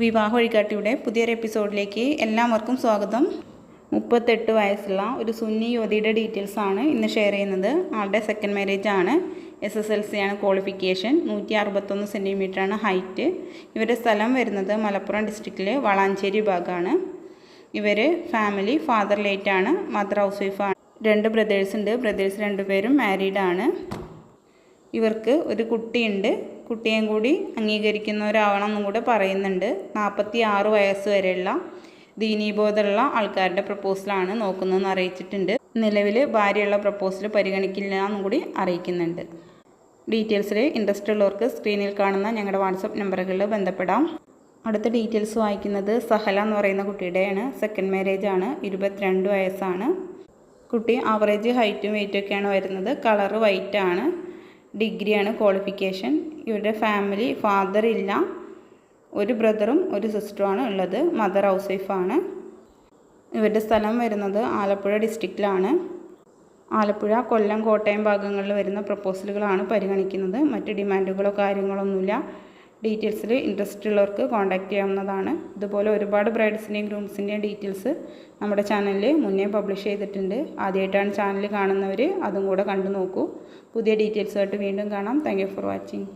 വിവാഹ വഴികാട്ടിയുടെ പുതിയൊരു എപ്പിസോഡിലേക്ക് എല്ലാവർക്കും സ്വാഗതം. മുപ്പത്തെട്ട് വയസ്സുള്ള ഒരു സുന്നി യുവതിയുടെ ഡീറ്റെയിൽസ് ആണ് ഇന്ന് ഷെയർ ചെയ്യുന്നത്. ആളുടെ സെക്കൻഡ് മാരേജ് ആണ്. എസ് എസ് എൽ സി ആണ് ക്വാളിഫിക്കേഷൻ നൂറ്റി അറുപത്തൊന്ന് സെന്റിമീറ്റർ ആണ് ഹൈറ്റ് ഇവരുടെ സ്ഥലം വരുന്നത് മലപ്പുറം ഡിസ്ട്രിക്റ്റിലെ വളാഞ്ചേരി ഭാഗമാണ് ഇവർ ഫാമിലി ഫാദർ ലേറ്റാണ് മദർ ഹൗസ് വൈഫാണ് രണ്ട് ബ്രദേഴ്സ് ഉണ്ട്. ബ്രദേഴ്സ് രണ്ടുപേരും മാരീഡാണ് ഇവർക്ക് ഒരു കുട്ടിയുണ്ട്. കുട്ടിയെയും കൂടി അംഗീകരിക്കുന്നവരാവണം എന്നും കൂടെ പറയുന്നുണ്ട്. നാൽപ്പത്തി ആറ് വയസ്സ് വരെയുള്ള ദീനീബോധമുള്ള ആൾക്കാരുടെ പ്രപ്പോസലാണ് നോക്കുന്നതെന്ന് അറിയിച്ചിട്ടുണ്ട്. നിലവിൽ ഭാര്യയുള്ള പ്രപ്പോസൽ പരിഗണിക്കില്ല എന്നും കൂടി അറിയിക്കുന്നുണ്ട്. ഡീറ്റെയിൽസിൽ ഇൻട്രസ്റ്റ് ഉള്ളവർക്ക് സ്ക്രീനിൽ കാണുന്ന ഞങ്ങളുടെ വാട്സപ്പ് നമ്പറുകളിൽ ബന്ധപ്പെടാം. അടുത്ത ഡീറ്റെയിൽസ് വായിക്കുന്നത് സഹല എന്ന് പറയുന്ന കുട്ടിയുടെയാണ്. സെക്കൻഡ് മാരേജ് ആണ്. ഇരുപത്തിരണ്ട് വയസ്സാണ്. കുട്ടി ആവറേജ് ഹൈറ്റും വെയിറ്റും ഒക്കെയാണ് വരുന്നത്. കളറ് വൈറ്റ് ആണ് ഡിഗ്രിയാണ് ക്വാളിഫിക്കേഷൻ. ഇവരുടെ ഫാമിലി ഫാദർ ഇല്ല. ഒരു ബ്രദറും ഒരു സിസ്റ്ററുമാണ് ഉള്ളത്. മദർ ഹൗസ് വൈഫാണ് ഇവരുടെ സ്ഥലം വരുന്നത് ആലപ്പുഴ ഡിസ്ട്രിക്റ്റിലാണ്. ആലപ്പുഴ കൊല്ലം കോട്ടയം ഭാഗങ്ങളിൽ വരുന്ന പ്രപ്പോസലുകളാണ് പരിഗണിക്കുന്നത്. മറ്റ് ഡിമാൻഡുകളോ കാര്യങ്ങളൊന്നുമില്ല. ഡീറ്റെയിൽസിൽ ഇൻട്രസ്റ്റ് ഉള്ളവർക്ക് കോൺടാക്റ്റ് ചെയ്യാവുന്നതാണ്. ഇതുപോലെ ഒരുപാട് ബ്രൈഡ്സിന്റെയും ഗ്രൂംസിന്റെയും ഡീറ്റെയിൽസ് നമ്മുടെ ചാനലിൽ മുന്നേ പബ്ലിഷ് ചെയ്തിട്ടുണ്ട്. ആദ്യമായിട്ടാണ് ചാനൽ കാണുന്നവർ അതും കൂടെ കണ്ടു നോക്കൂ പുതിയ ഡീറ്റെയിൽസുമായിട്ട് വീണ്ടും കാണാം. Thank for watching